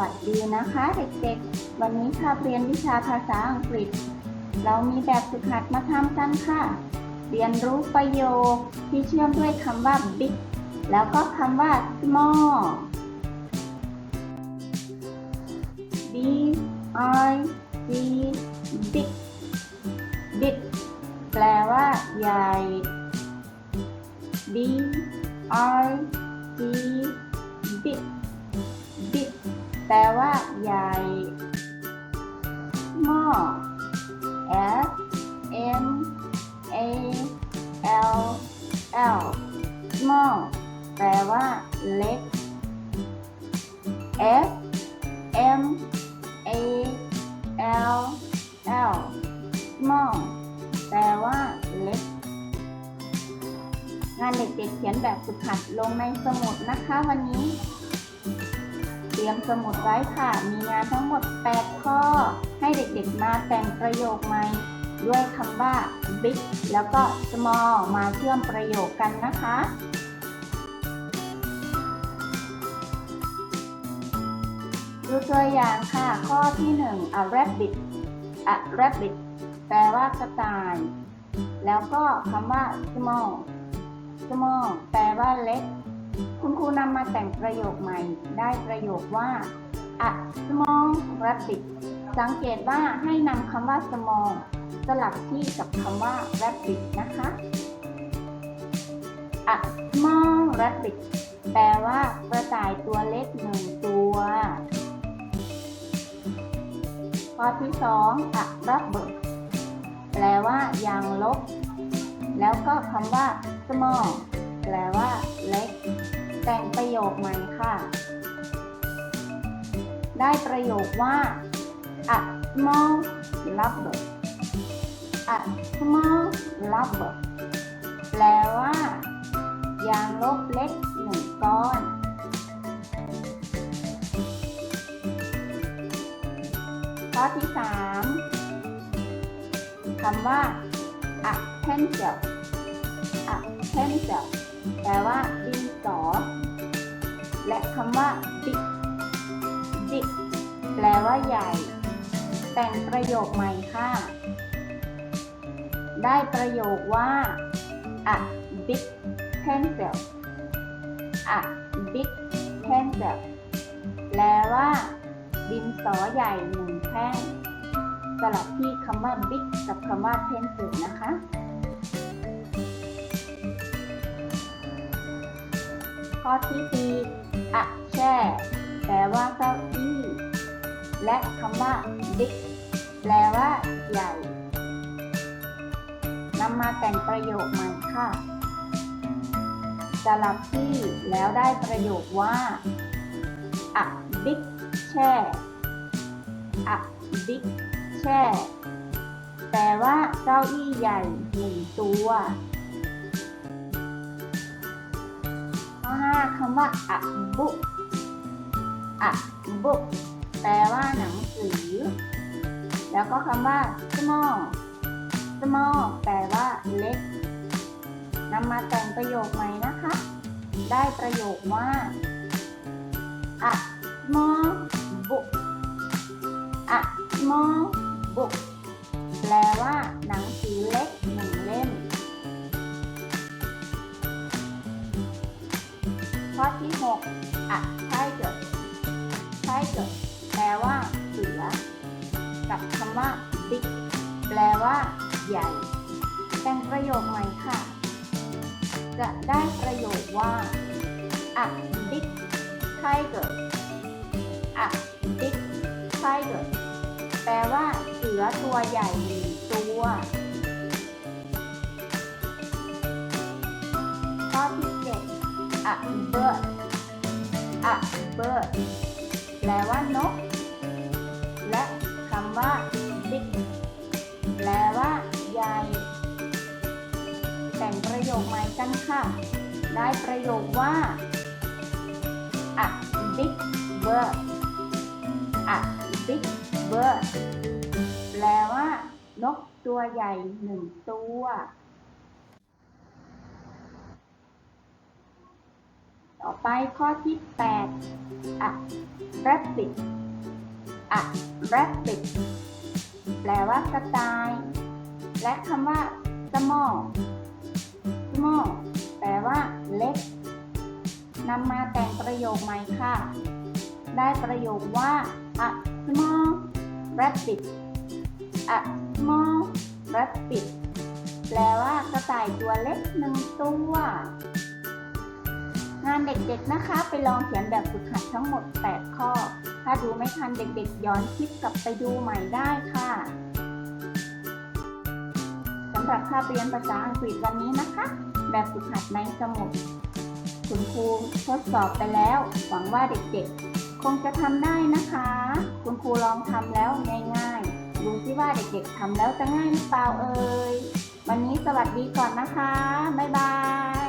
วัสดีนะคะเด็กๆ วันนี้คาบเรียนวิชาภาษาอังกฤษ เรามีแบบฝึกหัดมาทำกันค่ะ เรียนรู้ประโยคที่เชื่อมด้วยคำว่า big แล้วก็คำว่า small b i g big big แปลว่า ใหญ่ b i g big big แปลว่า ใหญ่ small s m a l l small แปลว่า เล็ก s m a l l small แปลว่า เล็ก งานเด็กๆเขียนแบบฝึกหัดลงในสมุดนะคะวันนี้ เตรียมสมุดไว้ค่ะ มีงานทั้งหมด 8 ข้อ ให้เด็กๆมาแต่งประโยคใหม่ ด้วยคำว่า big แล้วก็ small มาเชื่อมประโยคกันนะคะดูตัวอย่างค่ะ ข้อที่ 1 a rabbit a rabbit แปลว่ากระต่าย แล้วก็คำว่า small small แปลว่าเล็ก คุณครูนำมาแต่งประโยคใหม่ ได้ประโยคว่า a small rabbit สังเกตว่าให้นำคำว่า small สลับที่กับคำว่า rabbit นะคะ a small rabbit แปลว่ากระต่ายตัวเล็กหนึ่งตัว ข้อที่สอง a rubber แปลว่ายางลบ แล้วก็คำว่า small แปลว่า เล็ก แต่งประโยคใหม่ค่ะ ได้ประโยคว่า a small rubber a small rubber แปลว่า ยางลบเล็กหนึ่งก้อนข้อที่สามคำว่า a pencil a pencil ลว่าดินสอ และคำว่า big big แปลว่าใหญ่ แต่งประโยคใหม่ค่ะ ได้ประโยคว่า a big pencil a big pencil แปลว่า ดินสอใหญ่หนึ่งแท่งสลับที่คำว่า big กับคำว่า pencil นะคะ ข้อที่สี่อะแช่ แปลว่าเก้าอี้ และคำว่า big แปลว่าใหญ่นำมาแต่งประโยคใหม่ค่ะสลับที่แล้วได้ประโยคว่า a big chair a big chair แปลว่าเก้าอี้ใหญ่หนึ่งตัวาคำว่าอะบุอะบุแปลว่าหนังสือ แล้วก็คำว่า small small แปลว่าเล็กนำมาแต่งประโยคใหม่นะคะ ได้ประโยคว่าอะ ข้อที่6 a tiger tiger แปลว่าเสือ กับคำว่า big แปลว่า ใหญ่แต่งประโยคใหม่ค่ะ จะได้ประโยคว่า a big tiger a big tiger แปลว่าเสือตัวใหญ่หนึ่งตัว a bird a bird แปลว่านก และคำว่า big แปลว่าใหญ่ แต่งประโยคใหม่กันค่ะ ได้ประโยคว่า a big bird a big bird แปลว่านกตัวใหญ่หนึ่งตัว โอ ต่อไปข้อที่8 a rabbit a rabbit แปลว่ากระต่าย และคำว่า small small แปลว่าเล็กนำมาแต่งประโยคใหม่ค่ะ ได้ประโยคว่า a small rabbit a small rabbit แปลว่ากระต่ายตัวเล็กหนึ่งตัวานเด็กๆนะคะ ไปลองเขียนแบบฝึกหัดทั้งหมด 8 ข้อ ถ้าดูไม่ทันเด็กๆย้อนคลิปกลับไปดูใหม่ได้ค่ะสำหรับคาบเรียนภาษาอังกฤษวันนี้นะคะ แบบฝึกหัดในสมุดคุณครูทดสอบไปแล้ว หวังว่าเด็กๆ คงจะทำได้นะคะ คุณครูลองทำแล้วง่ายๆ ดูซิว่าเด็กๆทำแล้วจะง่ายหรือเปล่าเอ่ยวันนี้สวัสดีก่อนนะคะ บ๊ายบาย